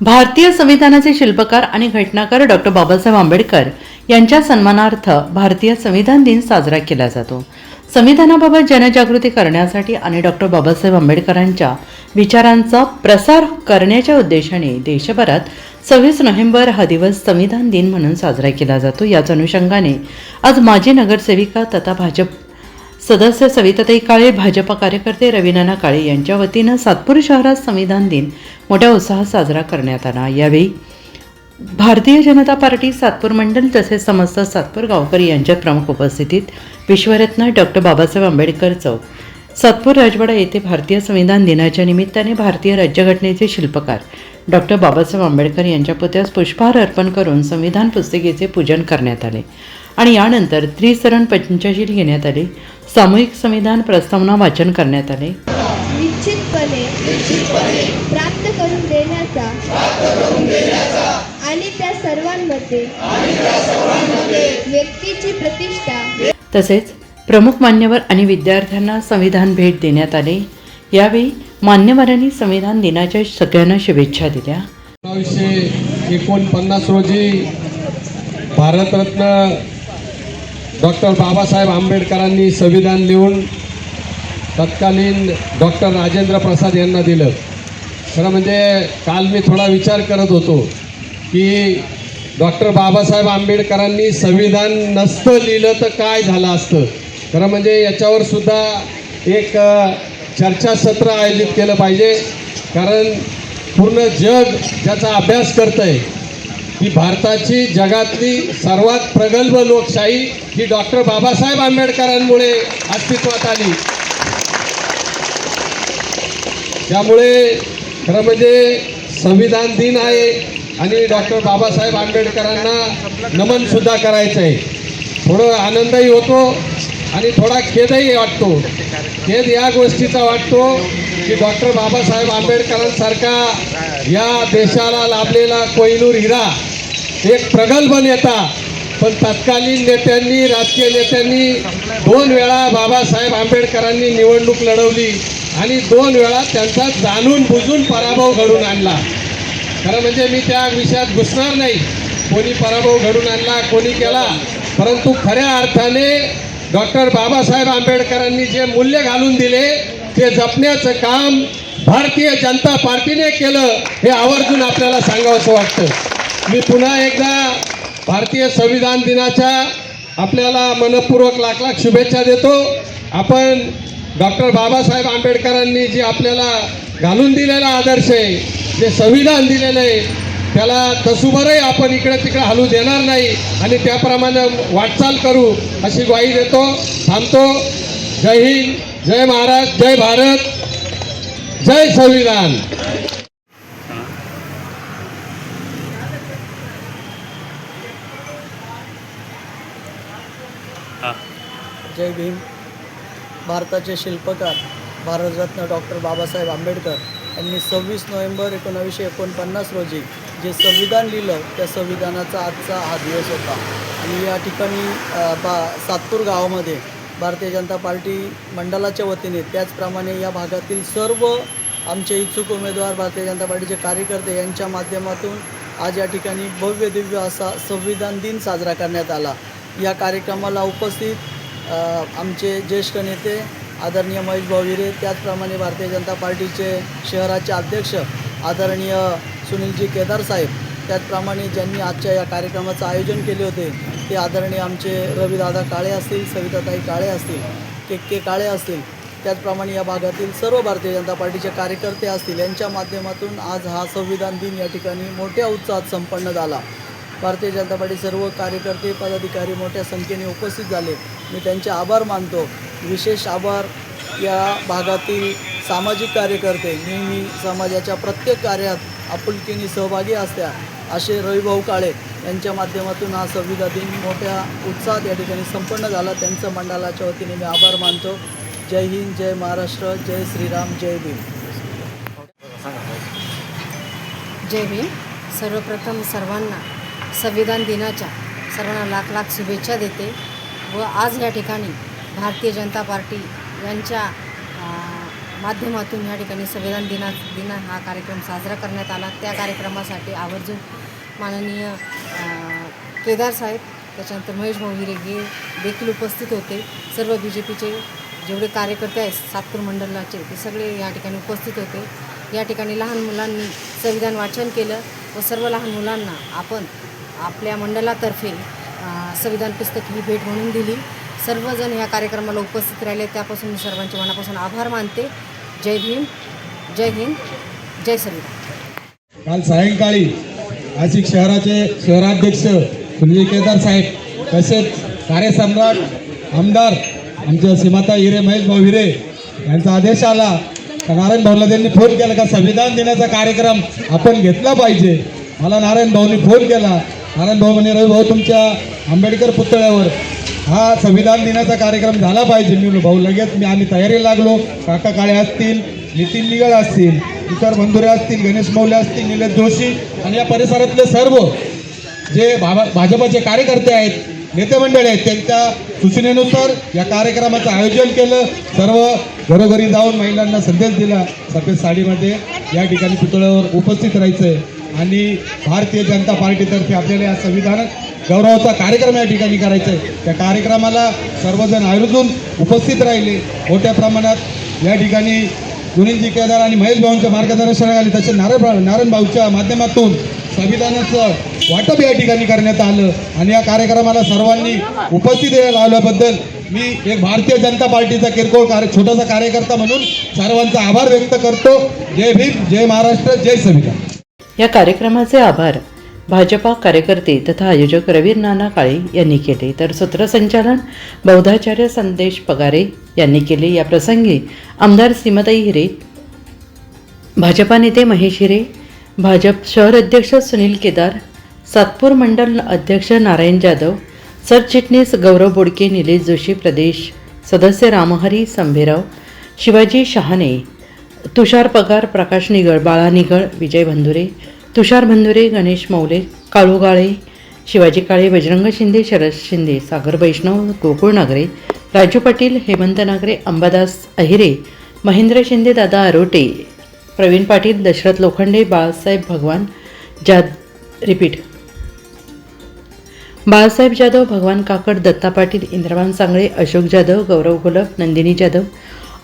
भारतीय संविधानाचे शिल्पकार आणि घटनाकार डॉक्टर बाबासाहेब आंबेडकर यांच्या सन्मानार्थ भारतीय संविधान दिन साजरा केला जातो. संविधानाबाबत जनजागृती करण्यासाठी आणि डॉक्टर बाबासाहेब आंबेडकरांच्या विचारांचा प्रसार करण्याच्या उद्देशाने देशभरात सव्वीस नोव्हेंबर हा दिवस संविधान दिन म्हणून साजरा केला जातो. याच अनुषंगाने आज माजी नगरसेविका तथा भाजप सदस्य सविताताई काळे भाजपा कार्यकर्ते रवीनाना काळे यांच्या वतीनं सातपूर शहरात संविधान दिन मोठ्या उत्साहात साजरा करण्यात आला. यावेळी भारतीय जनता पार्टी सातपूर मंडल तसेच समस्त सातपूर गावकरी यांच्या प्रमुख उपस्थितीत विश्वरत्न डॉक्टर बाबासाहेब आंबेडकर चौक सातपूर राजवाडा येथे भारतीय संविधान दिनाच्या निमित्ताने भारतीय राज्यघटनेचे शिल्पकार डॉक्टर बाबासाहेब आंबेडकर यांच्या पुतळ्यास पुष्पहार अर्पण करून संविधान पुस्तिकेचे पूजन करण्यात आले. आणि यानंतर त्रिसरण पंचशील घेण्यात आले. सामूहिक संविधान प्रस्तावना वाचन करण्यात आले. निश्चितपणे प्राप्त करून देण्याचा आणि त्या सर्वांमध्ये व्यक्तीची प्रतिष्ठा तसेच प्रमुख मान्यवर आणि विद्यार्थ्यांना संविधान भेट देण्यात आले. यावेळी मान्यवरांनी संविधान दिनाच्या सगळ्यांना शुभेच्छा दिल्या. एकोणपन्नास रोजी भारतरत्न डॉक्टर बाबासाहेब आंबेडकरांनी संविधान लिहून तत्कालीन डॉक्टर राजेंद्र प्रसाद यांना दिलं. खरं म्हणजे काल मी थोडा विचार करत होतो की डॉक्टर बाबासाहेब आंबेडकरांनी संविधान नसतं लिहिलं तर काय झालं असतं? खरं म्हणजे याच्यावर सुद्धा एक चर्चासत्र आयोजित केलं पाहिजे. कारण पूर्ण जग ज्याचा अभ्यास करतं आहे ही भारताची जगातली सर्वात प्रगल्भ लोकशाही ही डॉक्टर बाबासाहेब आंबेडकरांमुळे अस्तित्वात आली. त्यामुळे खरं म्हणजे संविधान दिन आहे आणि डॉक्टर बाबासाहेब आंबेडकरांना नमनसुद्धा करायचं आहे थोडं आनंदही होतो आणि थोडा खेदही वाटतो. खेद या गोष्टीचा वाटतो की डॉक्टर बाबासाहेब आंबेडकरांसारखा या देशाला लाभलेला कोहिनूर हिरा एक प्रगल्भ नेता पण तत्कालीन नेत्यांनी राजकीय नेत्यांनी दोन वेळा बाबासाहेब आंबेडकरांनी निवडणूक लढवली आणि दोन वेळा त्यांचा जाणून बुजून पराभव घडून आणला. खरं म्हणजे मी त्या विषयात घुसणार नाही. कोणी पराभव घडून आणला कोणी केला. परंतु खऱ्या अर्थाने डॉक्टर बाबासाहेब आंबेडकरांनी जे मूल्य घालून दिले ते जपण्याचं काम भारतीय जनता पार्टीने केलं हे आवर्जून आपल्याला सांगावंसं वाटतं. मी पुन्हा एकदा भारतीय संविधान दिनाच्या आपल्याला मनपूर्वक लाख लाख शुभेच्छा देतो. आपण डॉक्टर बाबासाहेब आंबेडकरांनी जे आपल्याला घालून दिलेला आदर्श आहे जे संविधान दिलेलं आहे त्याला तसुभरही आपण इकडे तिकडे हलू देणार नाही आणि त्याप्रमाणे वाटचाल करू अशी ग्वाही देतो थांबतो. जय हिंद जय महाराष्ट्र जय भारत जय संविधान. जय भीम. भारताचे शिल्पकार भारतरत्न डॉक्टर बाबासाहेब आंबेडकर यांनी सव्वीस नोव्हेंबर एकोणावीसशे एकोणपन्नास रोजी जे संविधान लिहिलं त्या संविधानाचा आजचा हा दिवस होता. आणि या ठिकाणी बा सातपूर गावामध्ये भारतीय जनता पार्टी मंडळाच्या वतीने त्याचप्रमाणे या भागातील सर्व आमचे इच्छुक उमेदवार भारतीय जनता पार्टीचे कार्यकर्ते यांच्या माध्यमातून आज या ठिकाणी भव्य दिव्य असा संविधान दिन साजरा करण्यात आला. या कार्यक्रमाला उपस्थित आमचे ज्येष्ठ नेते आदरणीय महेश भाऊगिरे त्याचप्रमाणे भारतीय जनता पार्टीचे शहराचे अध्यक्ष आदरणीय सुनीलजी केदार साहेब त्याचप्रमाणे ज्यांनी आजच्या या कार्यक्रमाचं आयोजन केले होते ते आदरणीय आमचे रविदादा काळे असतील सविताताई काळे असतील के के काळे असतील त्याचप्रमाणे या भागातील सर्व भारतीय जनता पार्टीचे कार्यकर्ते असतील यांच्या माध्यमातून आज हा संविधान दिन या ठिकाणी मोठ्या उत्साहात संपन्न झाला. भारतीय जनता पार्टी सर्व कार्यकर्ते पदाधिकारी मोठ्या संख्येने उपस्थित झाले. मी त्यांचे आभार मानतो. विशेष आभार या भागातील सामाजिक कार्यकर्ते. नेहमी समाजाच्या प्रत्येक कार्यात आपुलकीने सहभागी असत्या असे रविभाऊ काळे यांच्या माध्यमातून हा संविधा दिन मोठ्या उत्साहात या ठिकाणी संपन्न झाला. त्यांचं मंडळाच्या वतीने मी आभार मानतो. जय हिंद जय महाराष्ट्र जय श्रीराम जय भीम. जय भीम. सर्वप्रथम सर्वांना संविधान दिनाच्या सर्वांना लाख लाख शुभेच्छा देते. व आज या ठिकाणी भारतीय जनता पार्टी यांच्या माध्यमातून या ठिकाणी संविधान दिना दिन हा कार्यक्रम साजरा करण्यात आला. त्या कार्यक्रमासाठी आवर्जून माननीय केदार साहेब त्याच्यानंतर महेश भाऊ हे देखील उपस्थित होते. सर्व बी जे पीचे जेवढे कार्यकर्ते आहेत सातपूर मंडळाचे ते सगळे या ठिकाणी उपस्थित होते. या ठिकाणी लहान मुलांनी संविधान वाचन केलं व सर्व लहान मुलांना आपण आपल्या मंडळातर्फे संविधान पुस्तक ही भेट म्हणून दिली. सर्वजण या कार्यक्रमाला उपस्थित राहिले. त्यापासून मी सर्वांचे मनापासून आभार मानते. जय भीम. जय हिंद. जय संविधान. काल सायंकाळी नाशिक शहराचे शहराध्यक्ष सुनील केदार साहेब तसेच कार्यसम्राट आमदार आमच्या सीमाता हिरे महेश भाऊ हिरे यांचा आदेश आला तर नारायण भाऊला त्यांनी फोन केला का संविधान दिनाचा कार्यक्रम आपण घेतला पाहिजे. मला नारायण भाऊनी फोन केला. नारायण भाऊ म्हणे रवी भाऊ तुमच्या आंबेडकर पुतळ्यावर हा संविधान दिनाचा कार्यक्रम झाला पाहिजे. मी भाऊ लगेच मी आम्ही तयारी लागलो. काका काळे असतील नितीन निगळ असतील इतर बंधुरे असतील गणेश मौले असतील निलेश जोशी आणि या परिसरातले सर्व जे भावा भाजपचे कार्यकर्ते आहेत नेते मंडळी आहेत त्यांच्या सूचनेनुसार या कार्यक्रमाचं आयोजन केलं. सर्व घरोघरी जाऊन महिलांना संदेश दिला. सफेद साडीमध्ये या ठिकाणी पुतळ्यावर उपस्थित राहायचं आहे आणि भारतीय जनता पार्टीतर्फे आपल्याला या संविधान गौरवाचा कार्यक्रम या ठिकाणी करायचा आहे. त्या कार्यक्रमाला सर्वजण आयोजून उपस्थित राहिले. मोठ्या प्रमाणात या ठिकाणी सुनीलजी केदार आणि महेश भाऊंच्या मार्गदर्शनाखाली तसे नारायण नारायण भाऊच्या माध्यमातून संविधानाचं वाटप या ठिकाणी करण्यात आलं. आणि या कार्यक्रमाला सर्वांनी उपस्थित लावल्याबद्दल मी एक भारतीय जनता पार्टीचा किरकोळ कार्य छोटासा कार्यकर्ता म्हणून सर्वांचा आभार व्यक्त करतो. जय भीम जय महाराष्ट्र जय संविधान. या कार्यक्रमाचे आभार. भाजपा कार्यकर्ते तथा आयोजक रवीर नाना काळे यांनी केले. तर सूत्रसंचालन बौद्धाचार्य संदेश पगारे यांनी केले. या प्रसंगी आमदार श्रीमताई हिरे भाजपा नेते महेश हिरे भाजप शहर अध्यक्ष सुनील केदार सातपूर मंडल अध्यक्ष नारायण जाधव सरचिटणीस गौरव बोडके निलेश जोशी प्रदेश सदस्य रामहरी संभेराव शिवाजी शहाणे तुषार पगार प्रकाश निगळ बाळा निगळ विजय भंधुरे तुषार भंधुरे गणेश मौले काळू गाळे शिवाजी काळे बजरंग शिंदे शरद शिंदे सागर वैष्णव गोकुळ नागरे राजू पाटील हेमंत नागरे अंबादास अहिरे महेंद्र शिंदे दादा आरोटे प्रवीण पाटील दशरथ लोखंडे बाळासाहेब भगवान जाद रिपीट. बाळासाहेब जाधव भगवान काकड दत्ता पाटील इंद्रवान सांगळे अशोक जाधव गौरव घोलप नंदिनी जाधव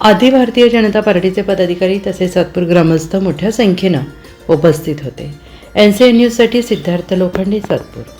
आधी भारतीय जनता पार्टीचे पदाधिकारी तसेच सातपूर ग्रामस्थ मोठ्या संख्येनं उपस्थित होते. एन सी एन न्यूजसाठी सिद्धार्थ लोखंडे सातपूर.